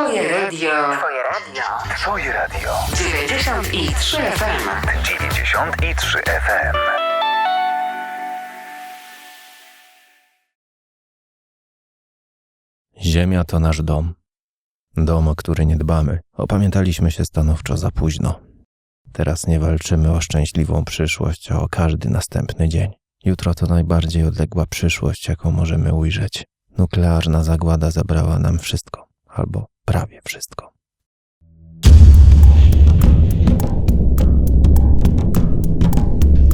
Twoje radio. Twoje radio. Twoje radio. 93 FM. 93 FM. Ziemia to nasz dom. Dom, o który nie dbamy. Opamiętaliśmy się stanowczo za późno. Teraz nie walczymy o szczęśliwą przyszłość, a o każdy następny dzień. Jutro to najbardziej odległa przyszłość, jaką możemy ujrzeć. Nuklearna zagłada zabrała nam wszystko, albo prawie wszystko.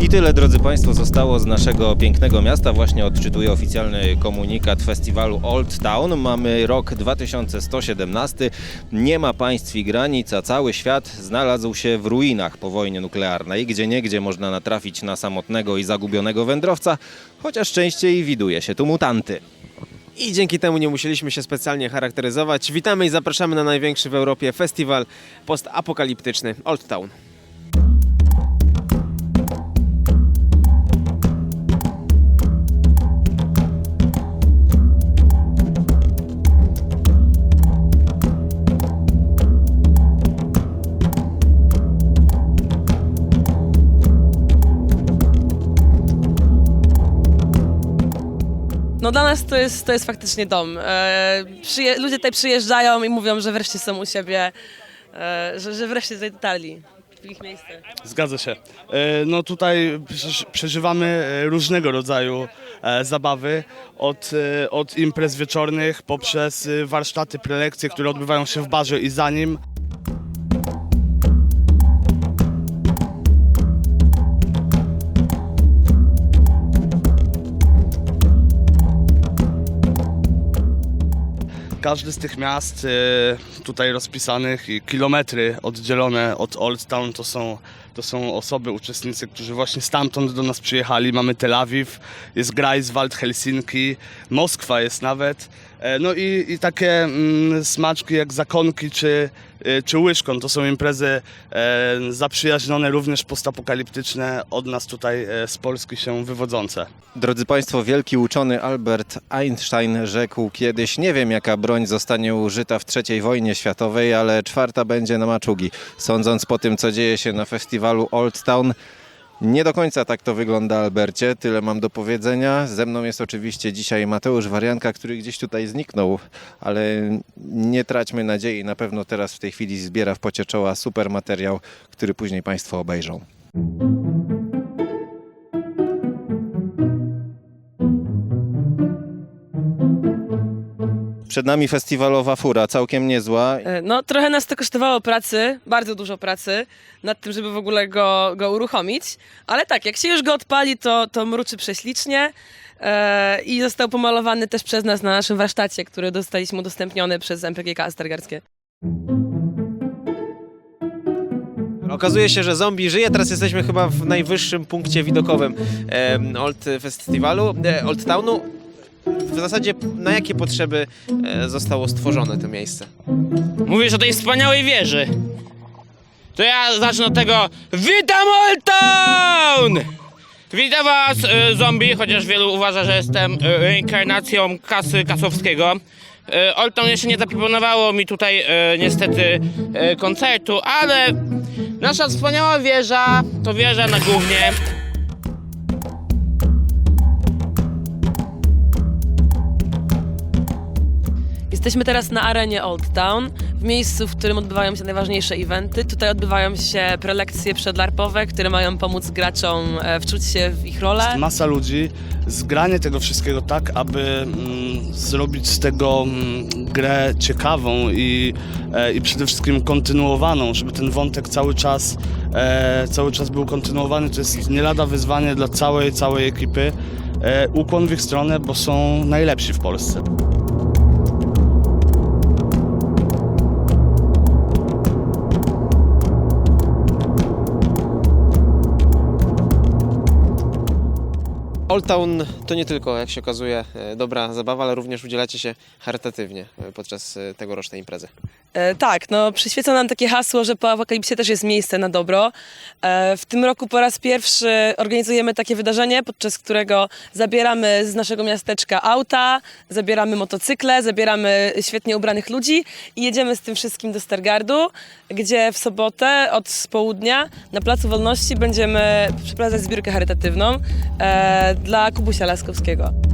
I tyle, drodzy Państwo, zostało z naszego pięknego miasta. Właśnie odczytuję oficjalny komunikat festiwalu Old Town. Mamy rok 2117. Nie ma państw i granic, a cały świat znalazł się w ruinach po wojnie nuklearnej. Gdzie niegdzie można natrafić na samotnego i zagubionego wędrowca, chociaż częściej widuje się tu mutanty. I dzięki temu nie musieliśmy się specjalnie charakteryzować. Witamy i zapraszamy na największy w Europie festiwal postapokaliptyczny Old Town. No dla nas to jest, to jest faktycznie dom. E, przyje, ludzie tutaj przyjeżdżają i mówią, że wreszcie są u siebie, e, że, że wreszcie tutaj w ich miejsce. Zgadza się. E, No tutaj przeż- przeżywamy e, różnego rodzaju e, zabawy, od, e, od imprez wieczornych poprzez e, warsztaty, prelekcje, które odbywają się w barze i za nim. Każdy z tych miast e, tutaj rozpisanych i kilometry oddzielone od Old Town to są, to są osoby, uczestnicy, którzy właśnie stamtąd do nas przyjechali. Mamy Tel Awiw, jest Greifswald, Helsinki, Moskwa jest nawet. E, No i, i takie mm, smaczki jak zakonki czy, e, czy łyżką. To są imprezy e, zaprzyjaźnione, również postapokaliptyczne, od nas tutaj z Polski się wywodzące. Drodzy Państwo, wielki uczony Albert Einstein rzekł kiedyś: Nie wiem, jaka broń zostanie użyta w III wojnie światowej, ale czwarta będzie na maczugi. Sądząc po tym, co dzieje się na festiwalu Old Town, nie do końca tak to wygląda, Albercie. Tyle mam do powiedzenia. Ze mną jest oczywiście dzisiaj Mateusz Warianka, który gdzieś tutaj zniknął, ale nie traćmy nadziei. Na pewno teraz w tej chwili zbiera w pocie czoła super materiał, który później Państwo obejrzą. Przed nami festiwalowa fura, całkiem niezła. E, No trochę nas to kosztowało pracy, bardzo dużo pracy nad tym, żeby w ogóle go, go uruchomić, ale tak, jak się już go odpali, to, to mruczy prześlicznie e, i został pomalowany też przez nas na naszym warsztacie, który dostaliśmy udostępniony przez MPGK Stargardzkie. Okazuje się, że zombie żyje. Teraz jesteśmy chyba w najwyższym punkcie widokowym Old Festiwalu, e, Old Townu. W zasadzie na jakie potrzeby e, zostało stworzone to miejsce? Mówisz o tej wspaniałej wieży. To ja zacznę od tego. Witam Old Town! Witam was, e, zombie, chociaż wielu uważa, że jestem e, reinkarnacją kasy kasowskiego. E, Old Town jeszcze nie zaproponowało mi tutaj niestety koncertu, ale nasza wspaniała wieża to wieża na głównie. Jesteśmy teraz na arenie Old Town, w miejscu, w którym odbywają się najważniejsze eventy. Tutaj odbywają się prelekcje przedlarpowe, które mają pomóc graczom e, wczuć się w ich rolę. Masa ludzi, zgranie tego wszystkiego tak, aby mm, zrobić z tego mm, grę ciekawą i, e, i przede wszystkim kontynuowaną, żeby ten wątek cały czas, e, cały czas był kontynuowany. To jest nie lada wyzwanie dla całej, całej ekipy. E, ukłon w ich stronę, bo są najlepsi w Polsce. Old Town to nie tylko, jak się okazuje, e, dobra zabawa, ale również udzielacie się charytatywnie e, podczas e, tegorocznej imprezy. E, tak, no przyświeca nam takie hasło, że po apokalipsie też jest miejsce na dobro. E, w tym roku po raz pierwszy organizujemy takie wydarzenie, podczas którego zabieramy z naszego miasteczka auta, zabieramy motocykle, zabieramy świetnie ubranych ludzi i jedziemy z tym wszystkim do Stargardu, gdzie w sobotę od południa na Placu Wolności będziemy przeprowadzać zbiórkę charytatywną e, dla Kubusia Laskowskiego.